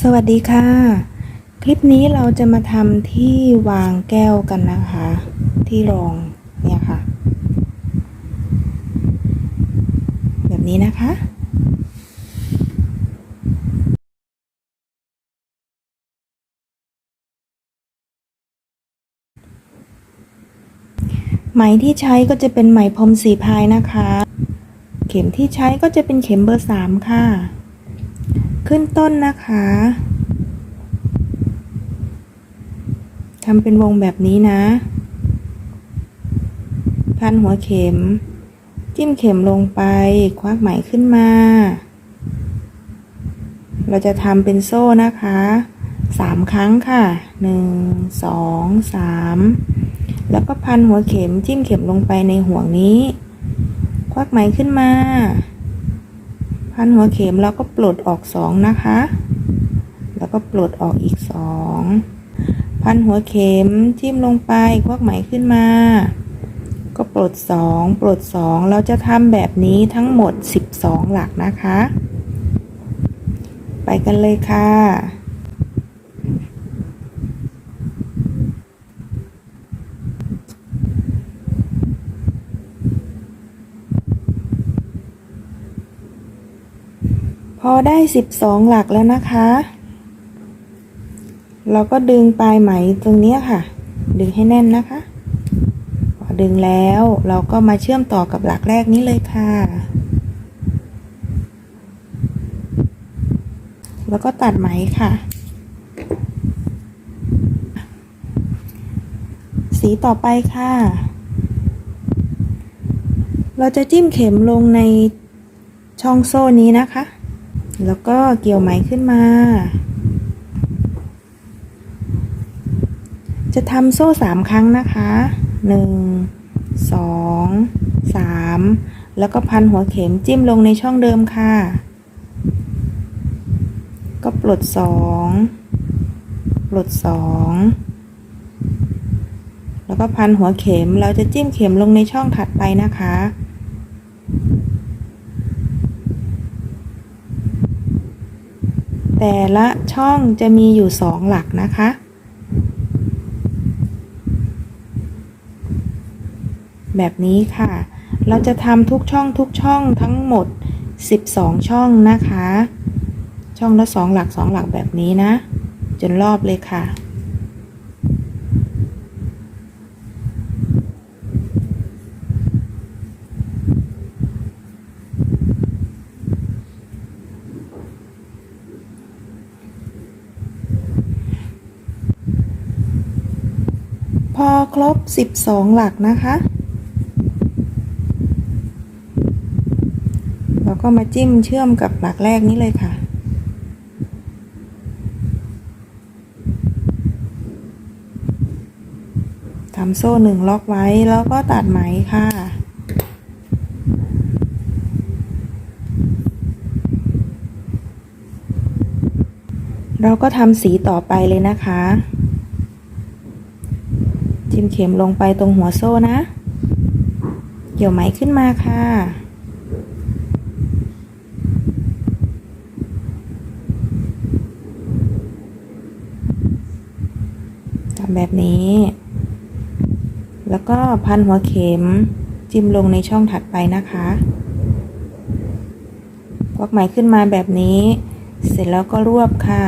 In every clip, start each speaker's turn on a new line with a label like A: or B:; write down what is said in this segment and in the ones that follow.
A: สวัสดีค่ะ คลิปนี้เราจะมาทำที่วางแก้วกันนะคะ ที่รองเนี่ยค่ะ แบบนี้นะคะ ไหมที่ใช้ก็จะเป็นไหมพรมสีพายนะคะ เข็มที่ใช้ก็จะเป็นเข็มเบอร์สามค่ะ ขึ้นต้นนะคะทำเป็นวงแบบนี้นะ พันหัวเข็ม จิ้มเข็มลงไป ควักไหมขึ้นมา เราจะทำเป็นโซ่นะคะสามครั้งค่ะหนึ่งสองสามแล้วก็พันหัวเข็มจิ้มเข็มลงไปในห่วงนี้ ควักไหมขึ้นมา พันหัวเข็มแล้วก็ปลดออกสองนะคะ แล้วก็ปลดออกอีกสองพันหัวเข็มจิ้มลงไปควักไหมขึ้นมา ก็ปลดสองปลดสองเราจะทำแบบนี้ทั้งหมด 12 หลักนะคะ ไปกันเลยค่ะ พอได้ 12 หลักแล้วนะคะ เราก็ดึงปลายไหมตรงนี้ค่ะ ดึงให้แน่นนะคะ พอดึงแล้วเราก็มาเชื่อมต่อกับหลักแรกนี้เลยค่ะ แล้วก็ตัดไหมค่ะ สีต่อไปค่ะ เราจะจิ้มเข็มลงในช่องโซ่นี้นะคะ แล้วก็เกี่ยวไหมขึ้นมา จะทำโซ่สามครั้งนะคะหนึ่งสองสามแล้วก็พันหัวเข็มจิ้มลงในช่องเดิมค่ะ ก็ปลดสองปลดสองแล้วก็พันหัวเข็มเราจะจิ้มเข็มลงในช่องถัดไปนะคะ แต่ละช่องจะมีอยู่สองหลักนะคะ แบบนี้ค่ะ เราจะทำทุกช่องทุกช่องทั้งหมด 12 ช่องนะคะ ช่องละสองหลักสองหลักแบบนี้นะ จนรอบเลยค่ะ พอคร บ 12 หลักนะคะเราก็มาจิ้มเชื่อมกับหลักแรกนี้เลยค่ะ ทำโซ่หนึ่งล็อกไว้แล้วก็ตัดไหมค่ะเราก็ทำสีต่อไปเลยนะคะ จิ้มเข็มลงไปตรงหัวโซ่นะ เกี่ยวไหมขึ้นมาค่ะ ทำแบบนี้ แล้วก็พันหัวเข็มจิ้มลงในช่องถัดไปนะคะควักไหมขึ้นมาแบบนี้ เสร็จแล้วก็รวบค่ะ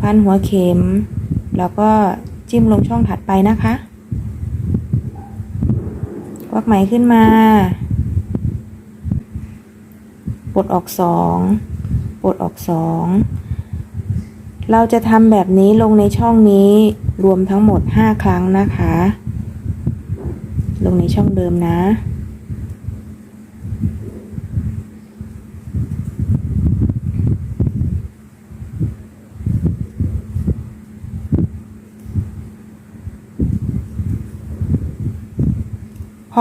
A: พันหัวเข็ม แล้วก็จิ้มลงช่องถัดไปนะคะควักไหมขึ้นมาปลดออกสองปลดออกสองเราจะทำแบบนี้ลงในช่องนี้รวมทั้งหมด 5 ครั้งนะคะ ลงในช่องเดิมนะ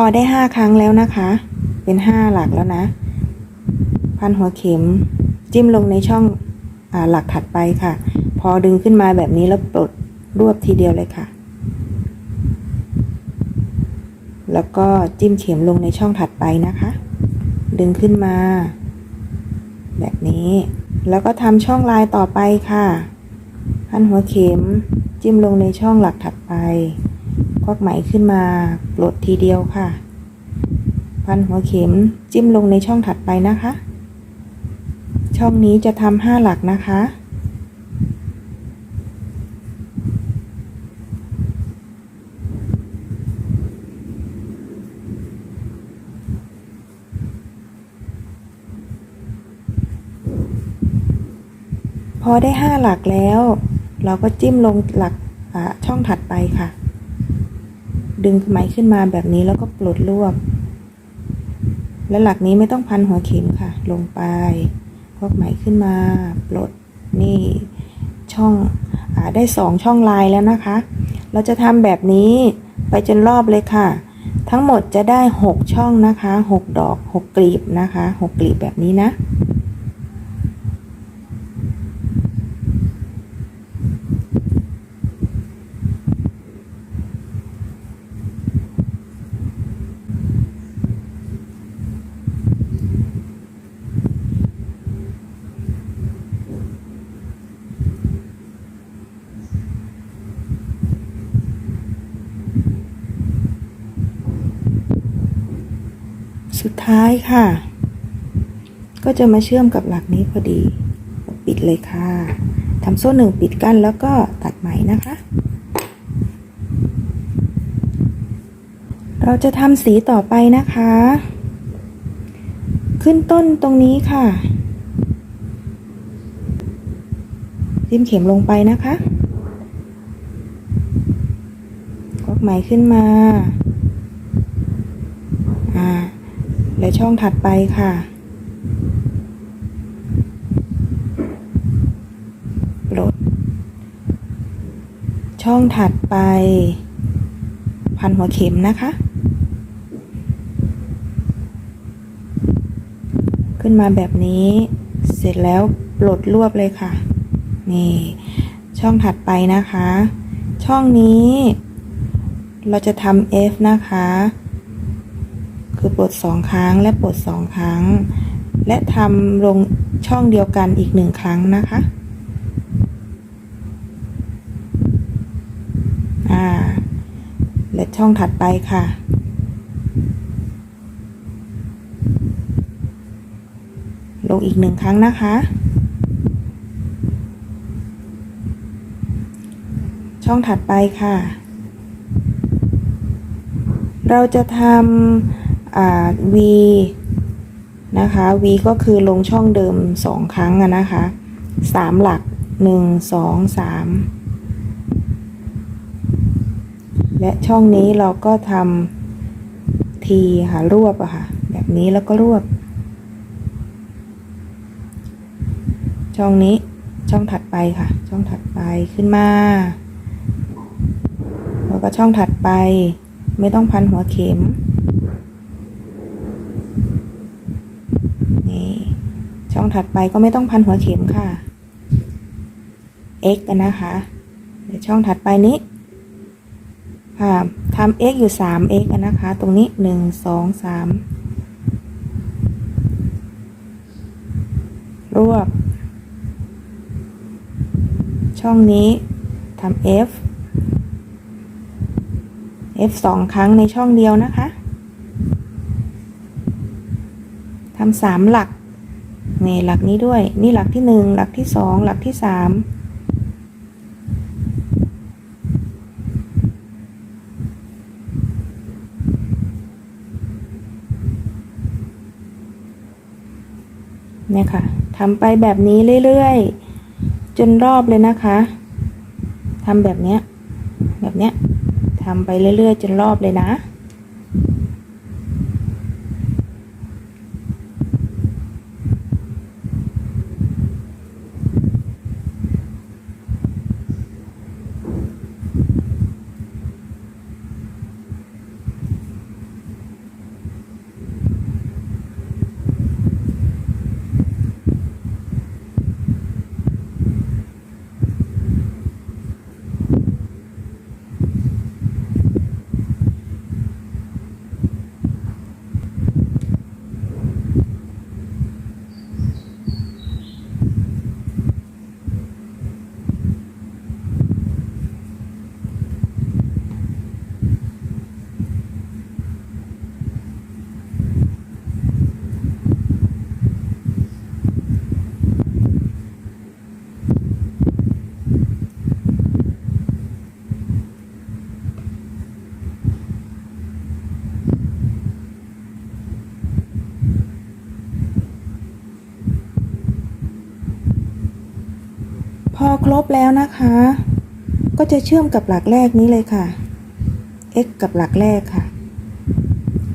A: อได้5ครั้งแล้วนะคะ เป็น5หลักแล้วนะ พันหัวเข็ม จิ้มลงในช่องอหลักถัดไปค่ะ พอดึงขึ้นมาแบบนี้แล้วปลดรวบทีเดียวเลยค่ะ แล้วก็จิ้มเข็มลงในช่องถัดไปนะคะ ดึงขึ้นมา แบบนี้ แล้วก็ทำช่องลายต่อไปค่ะ พันหัวเข็ม จิ้มลงในช่องหลักถัดไป ควักไหมขึ้นมาปลดทีเดียวค่ะ พันหัวเข็มจิ้มลงในช่องถัดไปนะคะ ช่องนี้จะทำห้าหลักนะคะ พอได้ห้าหลักแล้ว เราก็จิ้มลงหลักช่องถัดไปค่ะ ดึงไหมขึ้นมาแบบนี้แล้วก็ปลดรวบและหลักนี้ไม่ต้องพันหัวเข็มค่ะ ลงไปพกไหมขึ้นมาปลดนี่ช่องอได้สองช่องลายแล้วนะคะ เราจะทำแบบนี้ไปจนรอบเลยค่ะ ทั้งหมดจะได้หกช่องนะคะหกดอกหกกลีบนะคะหกกลีบแบบนี้นะ สุด ท้ายค่ะ ก็จะมาเชื่อมกับหลักนี้พอดี ปิดเลยค่ะทำโซ่หนึ่งปิดกั้นแล้วก็ตัดไหมนะคะ เราจะทำสีต่อไปนะคะ ขึ้นต้นตรงนี้ค่ะจิ้มเข็มลงไปนะคะกวักไหมขึ้นมา และช่องถัดไปค่ะ ปลด ช่องถัดไป พันหัวเข็มนะคะ ขึ้นมาแบบนี้ เสร็จแล้วปลดรวบเลยค่ะ นี่ ช่องถัดไปนะคะ ช่องนี้ เราจะทำ F นะคะ คือปลดสองครั้งและปลดสองครั้ง และทำลงช่องเดียวกันอีกหนึ่งครั้งนะคะอ่าและช่องถัดไปค่ะลงอีกหนึ่งครั้งนะคะ ช่องถัดไปค่ะ เราจะทำ V นะคะ V ก็คือลงช่องเดิมสองครั้งนะคะสามหลักหนึ่งสองสามและช่องนี้เราก็ทำทีค่ะรวบอะค่ะ แบบนี้แล้วก็รวบ ช่องนี้ช่องถัดไปค่ะ ช่องถัดไปขึ้นมาแล้วก็ช่องถัดไปไม่ต้องพันหัวเข็ม นี่ ช่องถัดไปก็ไม่ต้องพันหัวเข็มค่ะ x กันนะคะ เดี๋ยวช่องถัดไปนี้ค่ะทำ x อยู่ 3 x กันนะคะ ตรงนี้ 1 2 3 รวบ ช่องนี้ทำ f f สองครั้งในช่องเดียวนะคะ ทำสามหลัก นี่หลักนี้ด้วย นี่หลักที่หนึ่งหลักที่สองหลักที่สามเนี่ยค่ะทำไปแบบนี้เรื่อยๆ จนรอบเลยนะคะทำแบบเนี้ย แบบเนี้ยทำไปเรื่อยๆ จนรอบเลยนะ ครบแล้วนะคะ ก็จะเชื่อมกับหลักแรกนี้เลยค่ะ x กับหลักแรกค่ะ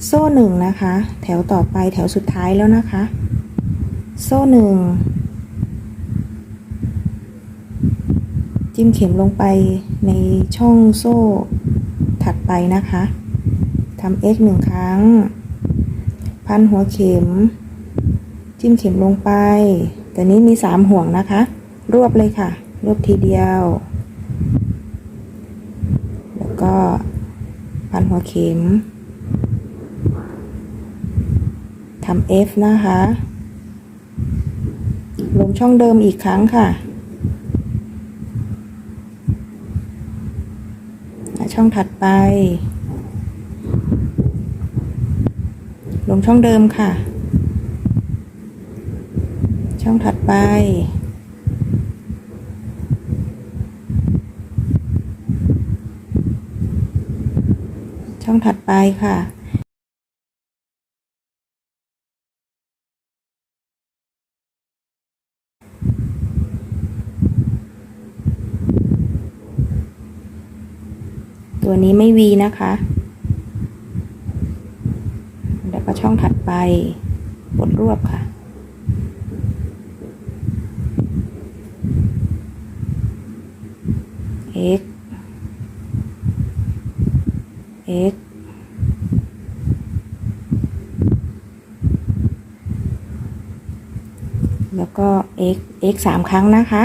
A: โซ่หนึ่งนะคะ แถวต่อไปแถวสุดท้ายแล้วนะคะ โซ่หนึ่งจิ้มเข็มลงไปในช่องโซ่ถัดไปนะคะทำ x หนึ่งครั้ง พันหัวเข็ม จิ้มเข็มลงไป แต่นี้มีสามห่วงนะคะ รวบเลยค่ะ รวบทีเดียว แล้วก็พันหัวเข็มทำ F นะคะ ลงช่องเดิมอีกครั้งค่ะ ช่องถัดไป ลงช่องเดิมค่ะ ช่องถัดไป ช่องถัดไปค่ะตัวนี้ไม่วีนะคะ แล้วก็ช่องถัดไปบดรวบค่ะ x แล้ว ก็ x x สามครั้งนะคะ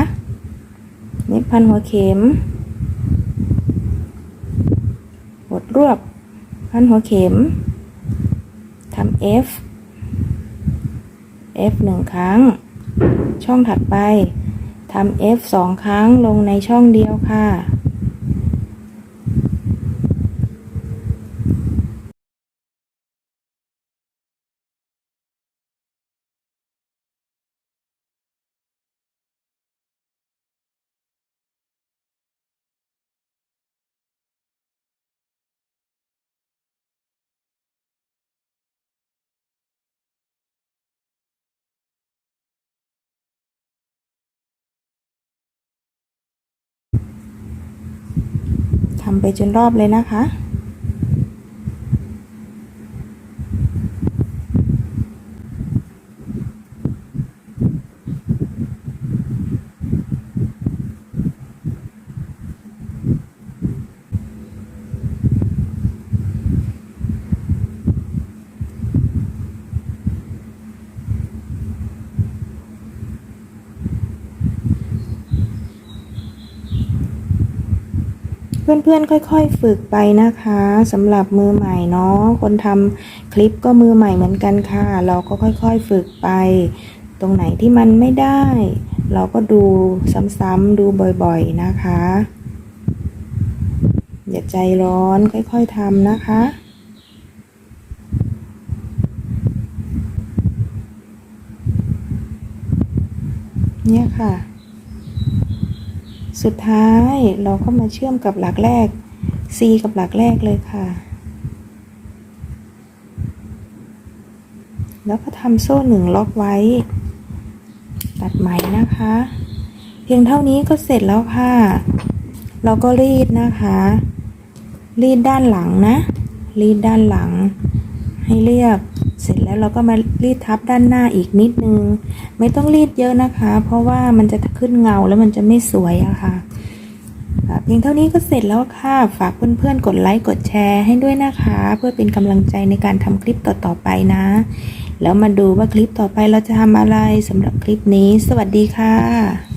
A: นี่พันหัวเข็มกดรวบพันหัวเข็มทำ f f หนึ่งครั้ง ช่องถัดไปทำ f สองครั้งลงในช่องเดียวค่ะ ทำไปจนรอบเลยนะคะ เพื่อนๆค่อย ๆ ฝึกไปนะคะสำหรับมือใหม่เนาะคนทำคลิปก็มือใหม่เหมือนกันค่ะ เราก็ค่อยๆฝึกไป ตรงไหนที่มันไม่ได้ เราก็ดูซ้ำๆดูบ่อยๆนะคะ อย่าใจร้อนค่อยๆทำนะคะเนี่ยค่ะ สุดท้ายเราก็มาเชื่อมกับหลักแรก C กับหลักแรกเลยค่ะ แล้วก็ทำโซ่หนึ่งล็อกไว้ ตัดไหมนะคะ เพียงเท่านี้ก็เสร็จแล้วค่ะ เราก็รีดนะคะ รีดด้านหลังนะ รีดด้านหลัง ให้เรียบ เสร็จแล้วเราก็มารีดทับด้านหน้าอีกนิดนึง ไม่ต้องรีดเยอะนะคะ เพราะว่ามันจะขึ้นเงาแล้วมันจะไม่สวยอะค่ะค่ะเพียงเท่านี้ก็เสร็จแล้วค่ะฝากเพื่อนๆกดไลค์กดแชร์ให้ด้วยนะคะ เพื่อเป็นกำลังใจในการทำคลิปต่อๆไปนะ แล้วมาดูว่าคลิปต่อไปเราจะทำอะไรสำหรับคลิปนี้ สวัสดีค่ะ